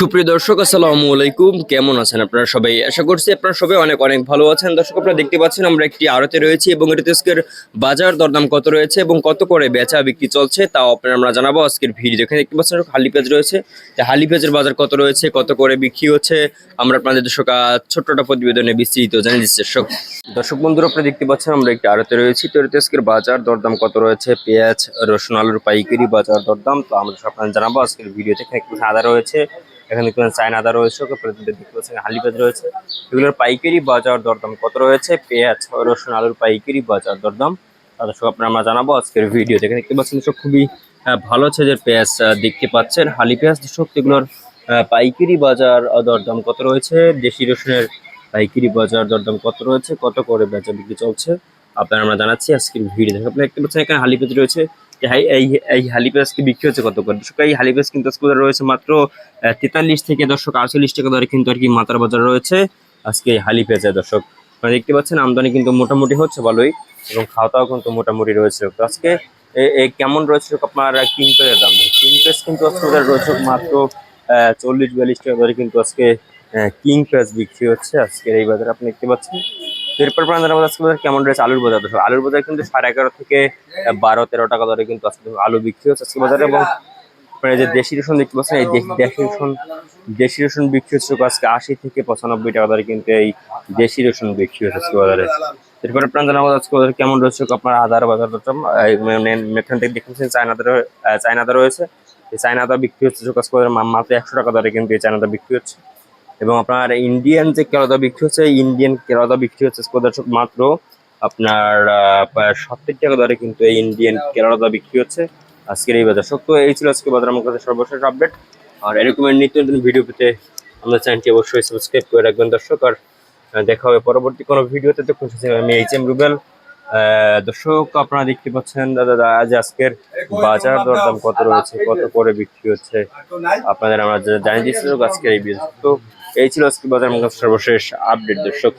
সুপ্রিয় দর্শক, আসসালামু আলাইকুম। কেমন আছেন আপনারা সবাই? আশা করছি আপনারা সবাই অনেক অনেক ভালো আছেন। দর্শক, আপনারা দেখতে পাচ্ছেন আমরা একটি আড়তে রয়েছি এবং এটিতে আজকের বাজার দরদাম কত রয়েছে এবং কত করে বেচা বিক্রি চলছে তাও আপনারা, আমরা জানাব আজকের ভিডিও। এখানে দেখতে পাচ্ছেন হালি পেঁয়াজ রয়েছে। হালি পেঁয়াজের বাজার কত রয়েছে, কত করে বিক্রি হচ্ছে, আমরা আপনাদের দর্শক ছোট্টটা প্রতিবেদনে বিস্তৃত জানিয়ে দিচ্ছি দর্শক। দর্শক বন্ধুরা, আপনারা দেখতে পাচ্ছেন আমরা একটি আড়তে রয়েছি। তো এটিতে আজকের বাজার দরদাম কত রয়েছে? পেঁয়াজ, রসুন, আলুর পাইকারি বাজার দরদাম। তো আমরা আপনাদের জানাব আজকের ভিডিওতে এখানে আদা রয়েছে। এখানে দেখতে পাচ্ছেন চায়না আদা রয়েছে দেখতে পাচ্ছেন হালি পেঁয়াজ রয়েছে। এগুলোর পাইকারি বাজার দরদাম কত রয়েছে? পেঁয়াজ রসুন, আলুর পাইকারি বাজার দরদাম। দর্শক আপনারা আমরা জানাব আজকের ভিডিও দেখে দেখতে পাচ্ছেন দর্শক, খুবই ভালো সাইজের পেঁয়াজ দেখতে পাচ্ছেন। হালি পেঁয়াজ দর্শক, এগুলোর পাইকারি বাজার দরদাম কত রয়েছে? দেশি রসুনের পাইকারি বাজার দরদাম কত রয়েছে? কত করে বেচা বিক্রি চলছে? আপনারা আমরা জানাচ্ছি আজকের ভিডিও দেখে আপনারা দেখতে পাচ্ছেন, এখানে হালি পেঁয়াজ রয়েছে। হাই- এই এই হালি পেঁয়াজ কি বিক্রি হচ্ছে কত করে? দর্শক, এই হালি কিন্তু আজকে রয়েছে মাত্র তেতাল্লিশ থেকে দর্শক আটচল্লিশ টাকা দরে কিন্তু আর কি মাতার বাজার রয়েছে আজকে এই হালি পেঁয়াজের দর্শক। আপনারা দেখতে পাচ্ছেন, আমদানি কিন্তু মোটামুটি হচ্ছে ভালোই এবং খাওয়া দাওয়া কিন্তু মোটামুটি রয়েছে। তো আজকে কেমন রয়েছে আপনার কিং পেঁয়াজের দাম? কিং পেঁয়াজ কিন্তু আজকে রয়েছে মাত্র চল্লিশ বিয়াল্লিশ টাকা দরে কিন্তু আজকে কিং পেঁয়াজ বিক্রি হচ্ছে আজকের এই বাজারে। আপনি দেখতে পাচ্ছেন? এরপর আপনার জানাব আজকে কেমন রয়েছে আলুর বাজার। দর্শক, আলুর বাজার কিন্তু সাড়ে এগারো থেকে বারো, তেরো টাকা দরে কিন্তু আজকে আলু বিক্রি হচ্ছে আজকে বাজারে এবং আপনারা যে দেশি রসুন দেখতে পাচ্ছেন, এই দেশি রসুন দেশি রসুন বিক্রি হচ্ছে আজকে আশি থেকে পঁচানব্বই টাকা দরে কিন্তু এই দেশি রসুন বিক্রি হচ্ছে আজকে বাজারে। এরপর আপনার জানাব আজকে বাজারে কেমন রয়েছে আপনার আদার বাজার মানে এখান থেকে দেখতেছেন চায়নাতে চায়নাতে রয়েছে। এই চায়নাটা বিক্রি হচ্ছে আজকে মাত্র একশো টাকা দরে কিন্তু এই চায়নাটা বিক্রি হচ্ছে। এবং আপনার ইন্ডিয়ান যে কেরদা বিক্রি হচ্ছে ইন্ডিয়ান কেরদা বিক্রি হচ্ছে মাত্র আপনার সত্তর টাকা দরে কিন্তু এই ইন্ডিয়ান কেরদা বিক্রি হচ্ছে আজকের এই বাজার। সত্য, এই ছিল আজকে বাজার। আমার কাছে সর্বশেষ আপডেট আর এরকমের নিত্য নতুন ভিডিও পেতে আমাদের চ্যানেলটি অবশ্যই সাবস্ক্রাইব করে রাখবেন, দর্শক। আর দেখা হবে পরবর্তী কোনো ভিডিওতে। দেখুন আমি এইচ এম রুবেল দর্শক, আপনারা দেখতে পাচ্ছেন, দাদা আজ আজকের বাজার দরদাম কত রয়েছে, কত করে বিক্রি হচ্ছে, আপনাদের আমরা জানিয়ে দিচ্ছি আজকের এই তো এই ছিল আজকে বাজার সর্বশেষ আপডেট দর্শক।